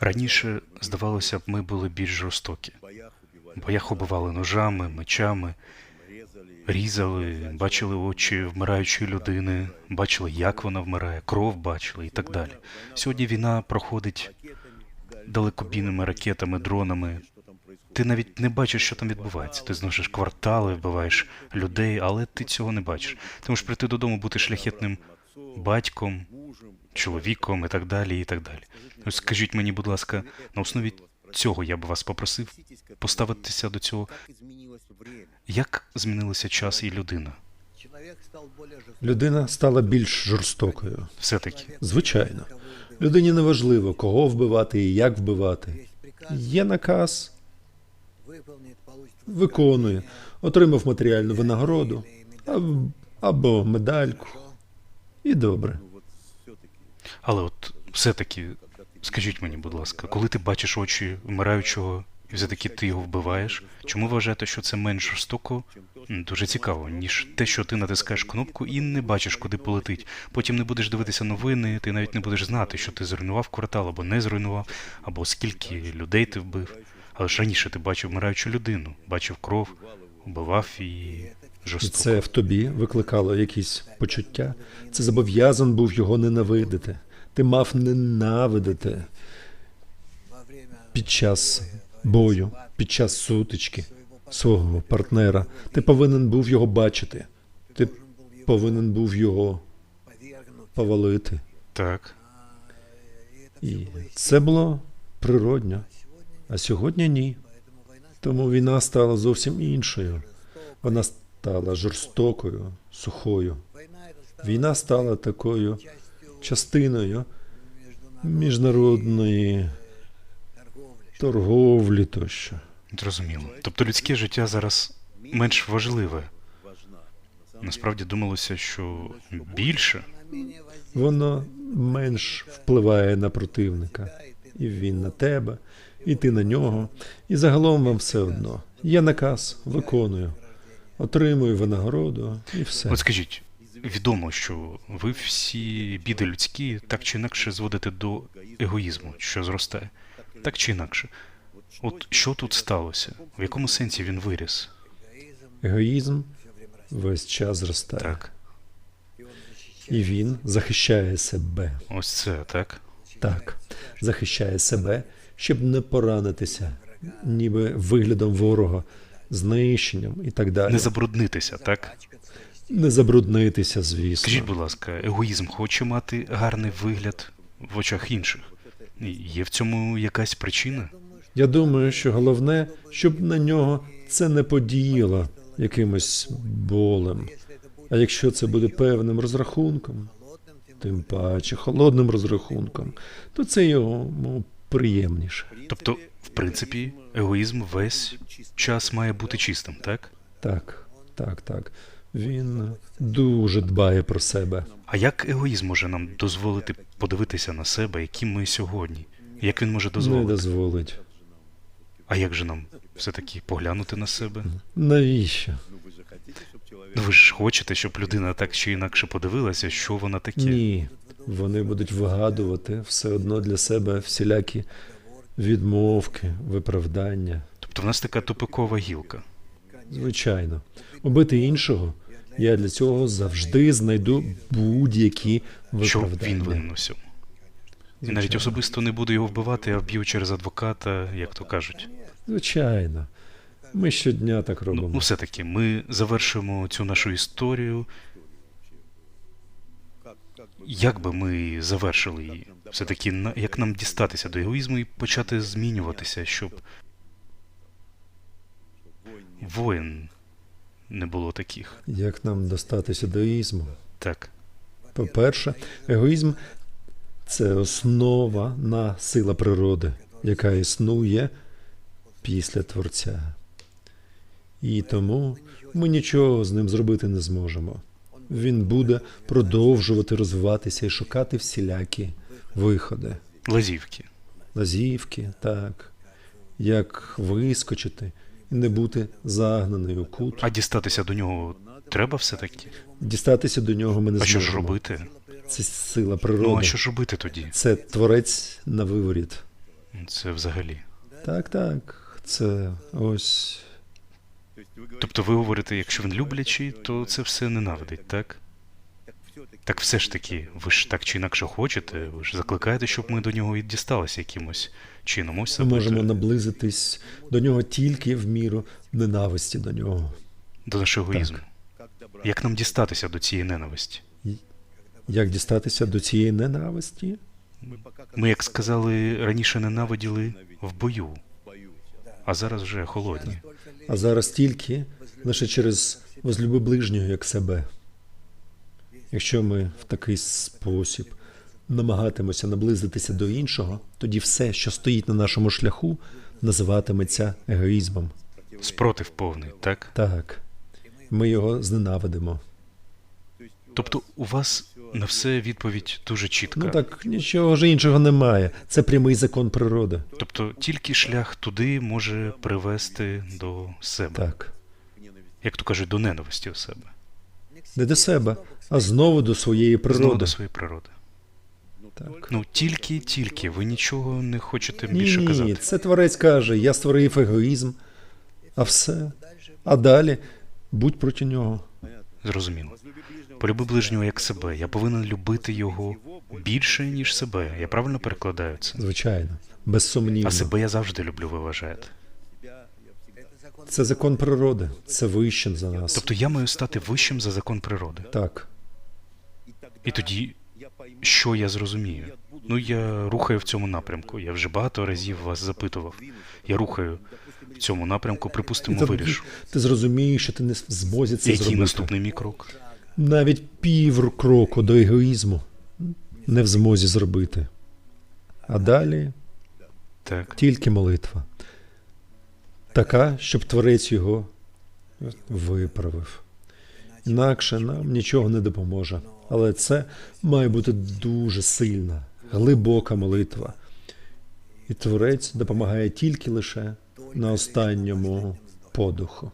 Раніше, здавалося б, ми були більш жорстокі. В боях убивали ножами, мечами, різали, бачили очі вмираючої людини, бачили, як вона вмирає, кров бачили і так далі. Сьогодні війна проходить далекобійними ракетами, дронами. Ти навіть не бачиш, що там відбувається. Ти зносиш квартали, вбиваєш людей, але ти цього не бачиш. Ти можеш прийти додому, бути шляхетним батьком, чоловіком і так далі. і так далі. Ось скажіть мені, будь ласка, на основі цього я б вас попросив поставитися до цього. Як змінилися час і людина? Людина стала більш жорстокою. Все-таки Звичайно. Людині не важливо, кого вбивати і як вбивати. Є наказ, виконує, отримав матеріальну винагороду або медальку. І добре. Але от все-таки, скажіть мені, будь ласка, коли ти бачиш очі вмираючого, і все-таки ти його вбиваєш, чому вважаєте, що це менш жорстоко? Дуже цікаво, ніж те, що ти натискаєш кнопку і не бачиш, куди полетить. Потім не будеш дивитися новини, ти навіть не будеш знати, що ти зруйнував квартал або не зруйнував, або скільки людей ти вбив. Але ж раніше ти бачив вмираючу людину, бачив кров, вбивав і І це в тобі викликало якісь почуття. Це зобов'язан був його ненавидити. Ти мав ненавидити під час бою, під час сутички свого партнера. Ти повинен був його бачити. Ти повинен був його повалити. Так. І це було природньо. А сьогодні ні. Тому війна стала зовсім іншою. Вона стала жорстокою, сухою. Війна стала такою частиною міжнародної торговлі тощо. Зрозуміло. Тобто людське життя зараз менш важливе. Насправді думалося, що більше. Воно менш впливає на противника. І він на тебе, і ти на нього. І загалом вам все одно. Є наказ, виконую, отримую винагороду і все. От скажіть, відомо, що ви всі біди людські так чи інакше зводите до егоїзму, що зростає. Так чи інакше. От що тут сталося? В якому сенсі він виріс? Егоїзм весь час зростає. Так. І він захищає себе. Ось це, так? Так, захищає себе, щоб не поранитися, ніби виглядом ворога, знищенням і так далі. Не забруднитися, так? Не забруднитися, звісно. Скажіть, будь ласка, егоїзм хоче мати гарний вигляд в очах інших? Є в цьому якась причина? Я думаю, що головне, щоб на нього це не подіяло якимось болем. А якщо це буде певним розрахунком, тим паче холодним розрахунком, то це йому приємніше. Тобто, в принципі, егоїзм весь час має бути чистим, так? Так, так, так. Він дуже дбає про себе. А як егоїзм може нам дозволити подивитися на себе, які ми сьогодні? Як він може Не дозволити? дозволить. А як же нам все-таки поглянути на себе? Навіщо? Ну, ви ж хочете, щоб людина так чи інакше подивилася, що вона таке? Ні. Вони будуть вигадувати все одно для себе всілякі відмовки, виправдання. Тобто в нас така тупикова гілка. Звичайно, убити іншого. Я для цього завжди знайду будь-які Що виправдання. він винен у всьому. І навіть особисто не буду його вбивати, а вб'ю через адвоката, як то кажуть. Звичайно. Ми щодня так Ну, робимо. ну все-таки ми завершимо цю нашу історію. Як би ми завершили її? Все-таки як нам дістатися до егоїзму і почати змінюватися, щоб воїн не було таких. Як нам достатися до ізму? Так. По-перше, егоїзм це основна сила природи, яка існує після Творця. І тому ми нічого з ним зробити не зможемо. Він буде продовжувати розвиватися і шукати всілякі виходи, Лазівки. лазівки, так, як вискочити і не бути загнаною у кут. А дістатися до нього треба все-таки? Дістатися до нього ми не А що зможемо. ж робити? Це сила Ну природи. а що ж робити тоді? Це творець на виворіт. Це взагалі. Так, так. Це ось. Тобто ви говорите, якщо він люблячий, то це все ненавидить, так? Так все ж таки, ви ж так чи інакше хочете, ви ж закликаєте, щоб ми до нього і дісталися якимось чином. Ось Ми можемо наблизитись до нього тільки в міру ненависті до нього. до нашого егоїзму. Як нам дістатися до цієї ненависті? Як дістатися до цієї ненависті? Ми, як сказали, раніше ненавиділи в бою, а зараз вже холодні. А зараз тільки лише через возлюби ближнього як себе. Якщо ми в такий спосіб намагатимемося наблизитися до іншого, тоді все, що стоїть на нашому шляху, називатиметься егоїзмом. Спротив повний, так? Так, ми його зненавидимо. Тобто у вас на все відповідь дуже чітка. Ну так нічого ж іншого немає. Це прямий закон природи. Тобто тільки шлях туди може привести до себе, Так. як то кажуть, до ненависті у себе. Не до себе, а знову до своєї Знову природи. до своєї природи. Так. Ну тільки, тільки ви нічого не хочете Ні, більше ні, казати. це творець каже, я створив егоїзм, а все. А далі будь проти нього. Зрозуміло. Полюби ближнього як себе. Я повинен любити його більше, ніж себе. Я правильно перекладаю це? Звичайно, безсумнівно. А себе я завжди люблю, ви вважаєте. Це закон природи, це вище за нас. Тобто я маю стати вищим за закон природи. Так, І тоді, що я зрозумію? Ну, я рухаю в цьому напрямку. Я вже багато разів вас запитував. Я рухаю в цьому напрямку, припустимо, вирішу. ти зрозумієш, що ти не в змозі це Який зробити. наступний мій крок? Навіть пів кроку до егоїзму не в змозі зробити. А далі Так. тільки молитва. Така, щоб творець його виправив. Інакше нам нічого не допоможе. Але це має бути дуже сильна, глибока молитва. І творець допомагає тільки лише на останньому подуху.